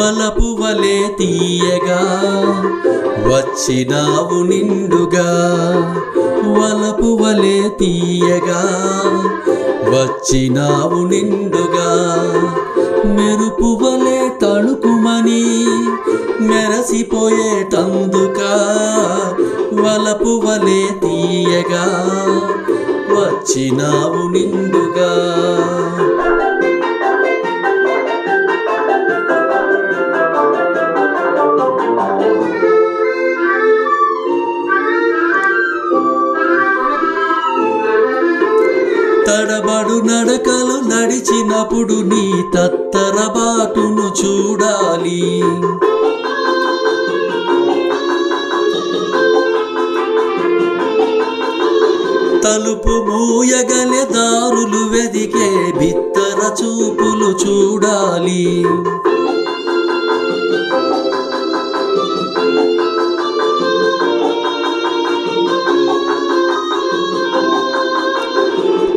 వలపు వలే తీయగా వచ్చినావు నిండుగా. వలపు వలే తీయగా వచ్చినావు నిండుగా. మెరుపు వలే తణుకుమని మెరసిపోయేటందుక వలపు వలే తీయగా వచ్చినావు నిండుగా. తడబడు నడకలు నడిచినప్పుడు నీ తత్తరబాటును చూడాలి. తలుపు మూయగలే దారులు వెదికే బిత్తర చూపులు చూడాలి.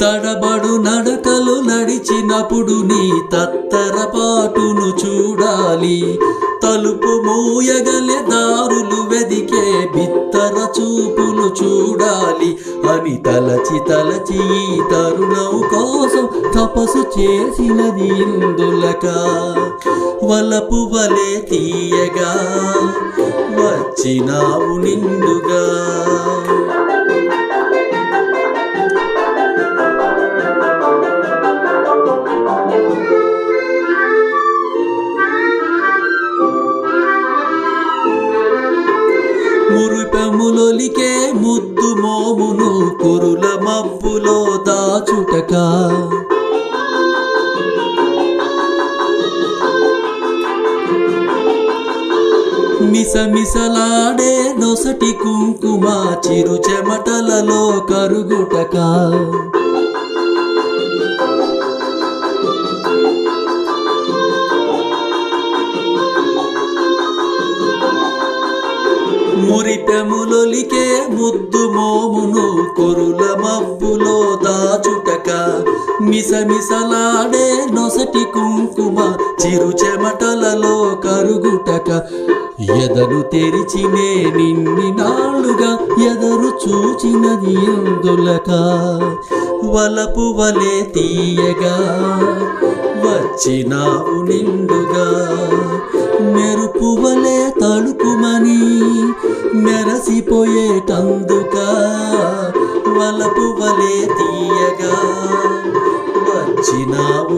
తడబడు నడకలు నడిచినప్పుడు నీ తత్తరపాటును చూడాలి. తలుపు మూయగలే దారులు వెదికే బిత్తర చూపులు చూడాలి. అని తలచి తలచి తరుణం కోసం తపసు చేసినది ఇందులక. వలపు వలే తీయగా వచ్చినావు నిండుగా. రూపములొలికే ముద్దు మోమును కురుల మబ్బులో దాచుటక. మిసమిసలాడే నొసటి కుంకుమ చిరు చెమటలలో కరుగుటక. మురిటములొలికే ముద్దు మోమును కొరుల మబ్బులో దాచుటక. మిసమిసలాడే నొసటి కుంకుమ చిరు చెమటలలో కరుగుటక. ఎదరు తెరిచినే నిన్ని నాళ్ళుగా ఎదరు చూచినది ఎందులక. వలపు వలే తీయగా వచ్చినావు నిండుగా. మెరుపు వలే తడుకుమని కలసిపోయేటందుక వలపు వలే తీయగా వచ్చినావు